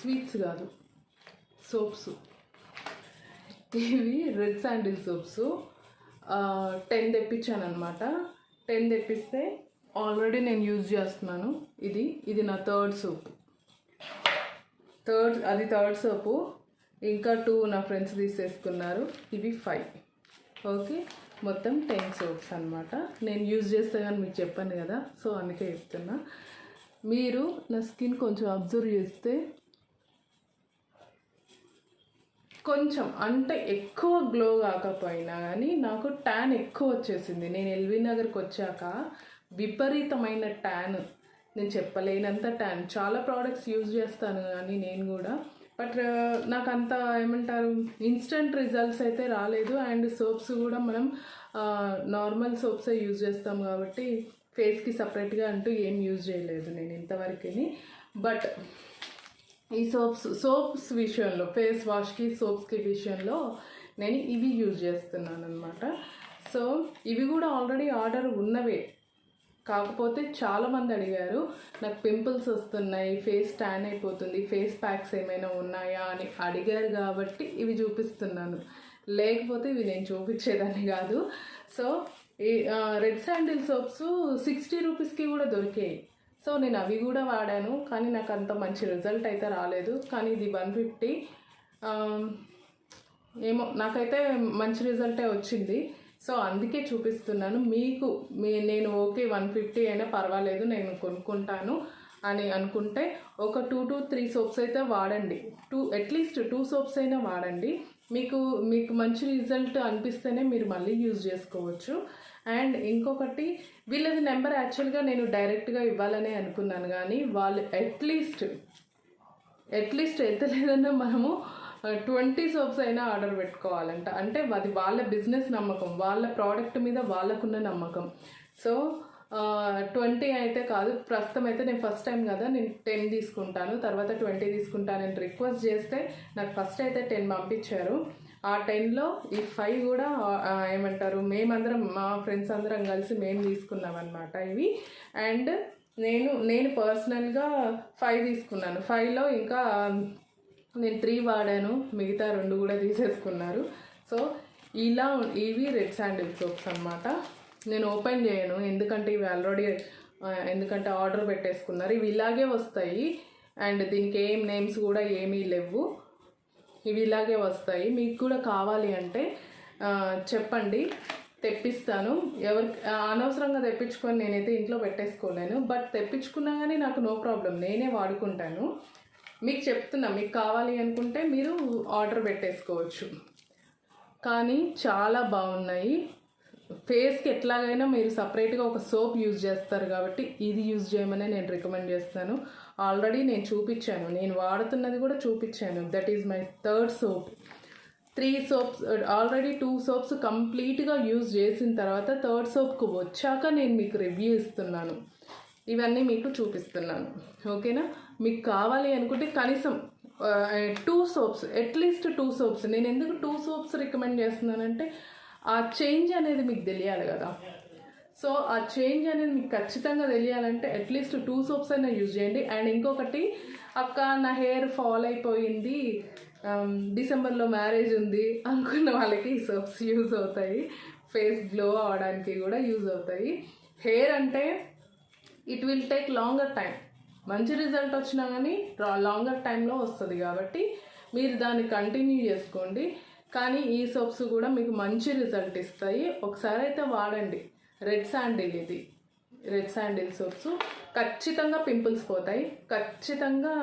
Sweets కాదు. Soaps. ఇవి red sandal soaps. Ten తెప్పించాను అనమాట టెన్ తెప్పిస్తే ఆల్రెడీ నేను యూజ్ చేస్తున్నాను. ఇది ఇది నా థర్డ్ సోప్. థర్డ్ అది థర్డ్ సోపు. ఇంకా టూ నా ఫ్రెండ్స్ తీసేసుకున్నారు. ఇవి ఫైవ్. ఓకే? మొత్తం టెన్ సోప్స్ అనమాట నేను యూజ్ చేస్తే కానీ మీకు చెప్పాను కదా సో అందుకే చెప్తున్నా. మీరు నా స్కిన్ కొంచెం అబ్జర్వ్ చేస్తే కొంచెం అంటే ఎక్కువ గ్లో కాకపోయినా కానీ నాకు ట్యాన్ ఎక్కువ వచ్చేసింది. నేను ఎల్వి నగర్కి వచ్చాక విపరీతమైన ట్యాన్ నేను చెప్పలేనంత ట్యాన్ చాలా ప్రోడక్ట్స్ యూజ్ చేస్తాను కానీ నేను కూడా. బట్ uh, నాకు అంత ఏమంటారు ఇన్స్టెంట్ రిజల్ట్స్ అయితే రాలేదు. అండ్ సోప్స్ కూడా మనం నార్మల్ సోప్సే యూజ్ చేస్తాం కాబట్టి ఫేస్కి సపరేట్గా అంటూ ఏం యూజ్ చేయలేదు నేను ఇంతవరకుని. బట్ ఈ సోప్స్ సోప్స్ విషయంలో ఫేస్ వాష్కి సోప్స్కి విషయంలో నేను ఇవి యూజ్ చేస్తున్నాను అనమాట సో ఇవి కూడా ఆల్రెడీ ఆర్డర్ ఉన్నవే. కాకపోతే చాలామంది అడిగారు నాకు పింపుల్స్ వస్తున్నాయి ఫేస్ ట్యాన్ అయిపోతుంది ఫేస్ ప్యాక్స్ ఏమైనా ఉన్నాయా అని అడిగారు కాబట్టి ఇవి చూపిస్తున్నాను. లేకపోతే ఇవి నేను చూపించేదాన్ని కాదు. సో ఈ రెడ్ శాండిల్ సోప్స్ సిక్స్టీ రూపీస్కి కూడా దొరికాయి. సో నేను అవి కూడా వాడాను కానీ నాకు అంత మంచి రిజల్ట్ అయితే రాలేదు. కానీ ఇది వన్ ఫిఫ్టీ. ఏమో నాకైతే మంచి రిజల్టే వచ్చింది. సో అందుకే చూపిస్తున్నాను. మీకు మీ నేను ఓకే వన్ ఫిఫ్టీ అయినా పర్వాలేదు నేను కొనుక్కుంటాను అని అనుకుంటే ఒక టూ టు త్రీ సోప్స్ అయితే వాడండి. టూ అట్లీస్ట్ టూ సోప్స్ అయినా వాడండి. మీకు మీకు మంచి రిజల్ట్ అనిపిస్తేనే మీరు మళ్ళీ యూజ్ చేసుకోవచ్చు. అండ్ ఇంకొకటి వీళ్ళది నెంబర్ యాక్చువల్గా నేను డైరెక్ట్గా ఇవ్వాలనే అనుకున్నాను కానీ వాళ్ళు అట్లీస్ట్ అట్లీస్ట్ ఎంత లేదన్నా మనము ట్వంటీ సోప్స్ అయినా ఆర్డర్ పెట్టుకోవాలంట. అంటే అది వాళ్ళ బిజినెస్ నమ్మకం వాళ్ళ ప్రోడక్ట్ మీద వాళ్ళకున్న నమ్మకం. సో ట్వంటీ అయితే కాదు ప్రస్తుతం అయితే నేను ఫస్ట్ టైం కదా నేను టెన్ తీసుకుంటాను తర్వాత ట్వంటీ తీసుకుంటానని రిక్వెస్ట్ చేస్తే నాకు ఫస్ట్ అయితే టెన్ పంపించారు. ఆ టెన్లో ఈ ఫైవ్ కూడా ఏమంటారు మేమందరం మా ఫ్రెండ్స్ అందరం కలిసి మేము తీసుకున్నాం అనమాట ఇవి. అండ్ నేను నేను పర్సనల్గా ఫైవ్ తీసుకున్నాను. ఫైవ్లో ఇంకా నేను త్రీ వాడాను మిగతా రెండు కూడా తీసేసుకున్నారు. సో ఇలా ఇవి రెడ్ శాండిల్ సోప్స్ అనమాట నేను ఓపెన్ చేయను. ఎందుకంటే ఇవి ఆల్రెడీ ఎందుకంటే ఆర్డర్ పెట్టేసుకున్నారు. ఇవి ఇలాగే వస్తాయి. అండ్ దీనికి ఏం నేమ్స్ కూడా ఏమీ లేవు. ఇవి ఇలాగే వస్తాయి. మీకు కూడా కావాలి అంటే చెప్పండి. తెప్పిస్తాను. ఎవరి అనవసరంగా తెప్పించుకొని నేనైతే ఇంట్లో పెట్టేసుకోలేను. బట్ తెప్పించుకున్నా కానీ నాకు నో ప్రాబ్లం. నేనే వాడుకుంటాను. మీకు చెప్తున్నా. మీకు కావాలి అనుకుంటే మీరు ఆర్డర్ పెట్టేసుకోవచ్చు. కానీ చాలా బాగున్నాయి. ఫేస్కి ఎట్లాగైనా మీరు సపరేట్గా ఒక సోప్ యూజ్ చేస్తారు కాబట్టి ఇది యూజ్ చేయమని నేను రికమెండ్ చేస్తాను. ఆల్రెడీ నేను చూపించాను. నేను వాడుతున్నది కూడా చూపించాను. That is my third soap. Three soaps already two soaps కంప్లీట్గా యూజ్ చేసిన తర్వాత థర్డ్ సోప్కు వచ్చాక నేను మీకు రివ్యూ ఇస్తున్నాను. ఇవన్నీ మీకు చూపిస్తున్నాను. ఓకేనా? మీకు కావాలి అనుకుంటే కనీసం two soaps at least two soaps. నేను ఎందుకు టూ సోప్స్ రికమెండ్ చేస్తున్నానంటే ఆ చేంజ్ అనేది మీకు తెలియాలి కదా. సో ఆ చేంజ్ అనేది మీకు ఖచ్చితంగా తెలియాలంటే అట్లీస్ట్ టూ సోప్స్ అయినా యూజ్ చేయండి. అండ్ ఇంకొకటి అక్క నా హెయిర్ ఫాల్ అయిపోయింది. Um, డిసెంబర్లో మ్యారేజ్ ఉంది. అనుకున్న వాళ్ళకి ఈ సోప్స్ యూజ్ అవుతాయి. ఫేస్ గ్లో అవడానికి కూడా యూజ్ అవుతాయి. హెయిర్ అంటే it will take longer time మంచి రిజల్ట్ వచ్చినా కానీ లాంగర్ టైంలో వస్తుంది కాబట్టి మీరు దాన్ని కంటిన్యూ చేసుకోండి. కానీ ఈ సోప్స్ కూడా మీకు మంచి రిజల్ట్ ఇస్తాయి. ఒకసారి అయితే వాడండి. రెడ్ శాండిల్ ఇది. Red sandal soaps. ఖచ్చితంగా పింపుల్స్ పోతాయి. ఖచ్చితంగా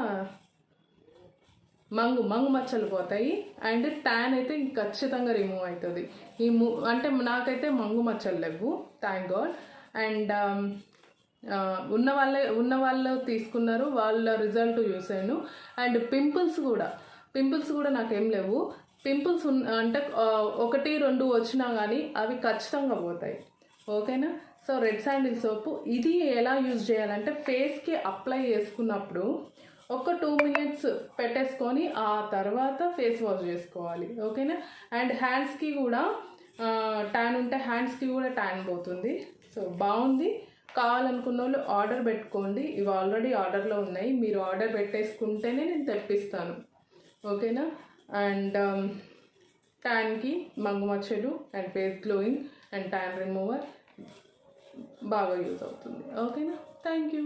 మంగు మంగు మచ్చలు పోతాయి. అండ్ ట్యాన్ అయితే ఖచ్చితంగా రిమూవ్ అవుతుంది. ఈ ము అంటే నాకైతే మంగు మచ్చలు లేవు. థ్యాంక్ గాడ్ అండ్ um, ఉన్న వాళ్ళే ఉన్న వాళ్ళు తీసుకున్నారు. వాళ్ళ రిజల్ట్ చూసాను అండ్ పింపుల్స్ కూడా. పింపుల్స్ కూడా నాకేం లేవు. పింపుల్స్ ఉన్న అంటే ఒకటి రెండు వచ్చినా కానీ అవి ఖచ్చితంగా పోతాయి. ఓకేనా? సో రెడ్ శాండిల్ సోపు ఇది ఎలా యూజ్ చేయాలంటే ఫేస్కి అప్లై చేసుకున్నప్పుడు ఒక టూ మినిట్స్ పెట్టేసుకొని ఆ తర్వాత ఫేస్ వాష్ చేసుకోవాలి. ఓకేనా? అండ్ హ్యాండ్స్కి కూడా ట్యాన్ ఉంటే హ్యాండ్స్కి కూడా ట్యాన్ పోతుంది. సో బాగుంది. కావాలనుకున్న వాళ్ళు ఆర్డర్ పెట్టుకోండి. ఇవి ఆల్రెడీ ఆర్డర్లో ఉన్నాయి. మీరు ఆర్డర్ పెట్టేసుకుంటేనే నేను తెప్పిస్తాను. ఓకేనా? అండ్ ట్యాన్కి మంగు మచ్చలు and face glowing and tan remover బాగా యూజ్ అవుతుంది. ఓకేనా థ్యాంక్ యూ